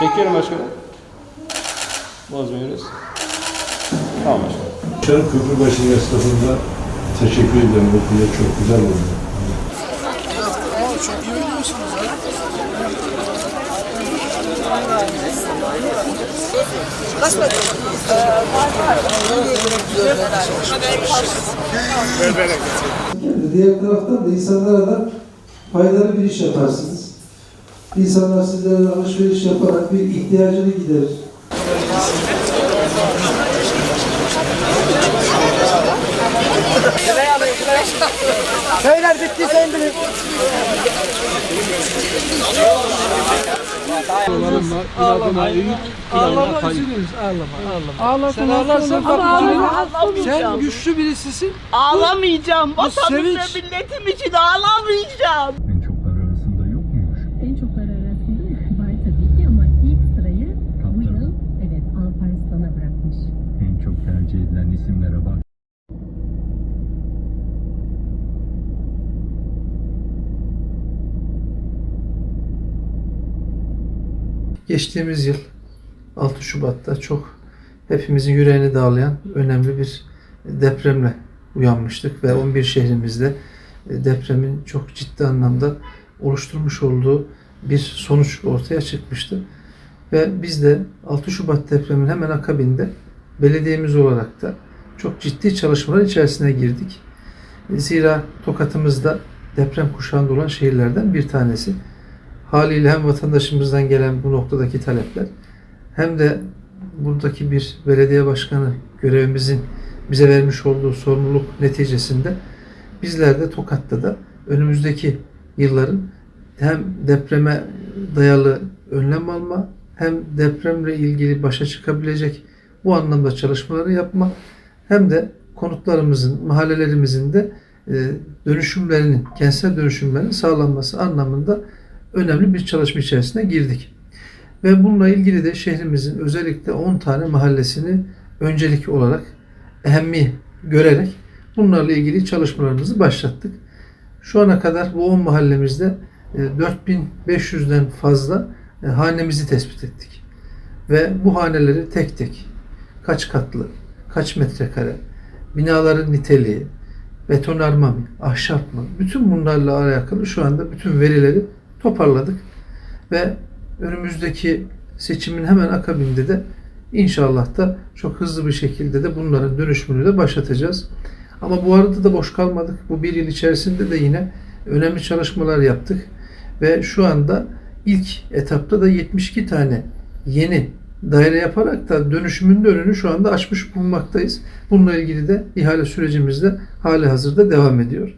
Çekiyorum başkanım. Bozmuyoruz. Tamam başkanım. Başkanım Köprübaşı esnafında teşekkür ederim. Bu kule çok güzel oldu. Diğer taraftan da insanlara da faydalı bir iş yaparsınız. İnsanlar sizlere alışveriş yaparak bir ihtiyacını giderir. Şeyler bittiyse indirin. Ağlama üzülürüz, ağlama, ağlama. Sen ağlarsan bak. Sen güçlü birisisin. Ağlamayacağım. Bu Vatanım ve milletim için ağlamayacağım. Çoklar arasında var tabii ki ama ilk sırayı bu yıl evet Alparslan'a bırakmış. En çok tercih edilen isimlere bak. Geçtiğimiz yıl 6 Şubat'ta çok hepimizin yüreğini dağlayan önemli bir depremle uyanmıştık ve 11 şehrimizde depremin çok ciddi anlamda oluşturmuş olduğu bir sonuç ortaya çıkmıştı. Ve biz de 6 Şubat depremin hemen akabinde belediyemiz olarak da çok ciddi çalışmalar içerisine girdik. Zira Tokat'ımızda deprem kuşağında olan şehirlerden bir tanesi. Haliyle hem vatandaşımızdan gelen bu noktadaki talepler hem de buradaki bir belediye başkanı görevimizin bize vermiş olduğu sorumluluk neticesinde bizler de Tokat'ta da önümüzdeki yılların hem depreme dayalı önlem alma hem depremle ilgili başa çıkabilecek bu anlamda çalışmaları yapma hem de konutlarımızın, mahallelerimizin de e, dönüşümlerinin, kentsel dönüşümlerinin sağlanması anlamında önemli bir çalışma içerisine girdik. Ve bununla ilgili de şehrimizin özellikle 10 tane mahallesini öncelik olarak ehemmi görerek bunlarla ilgili çalışmalarımızı başlattık. Şu ana kadar bu 10 mahallemizde 4500'den fazla e, hanemizi tespit ettik. Ve bu haneleri tek tek kaç katlı, kaç metrekare, binaların niteliği, betonarme mi, ahşap mı, bütün bunlarla alakalı şu anda bütün verileri toparladık. Ve önümüzdeki seçimin hemen akabinde de inşallah da çok hızlı bir şekilde de bunların dönüşümünü de başlatacağız. Ama bu arada da boş kalmadık. Bu bir yıl içerisinde de yine önemli çalışmalar yaptık. Ve şu anda ilk etapta da 72 tane yeni daire yaparak da dönüşümün de önünü şu anda açmış bulunmaktayız. Bununla ilgili de ihale sürecimiz de hali hazırda devam ediyor.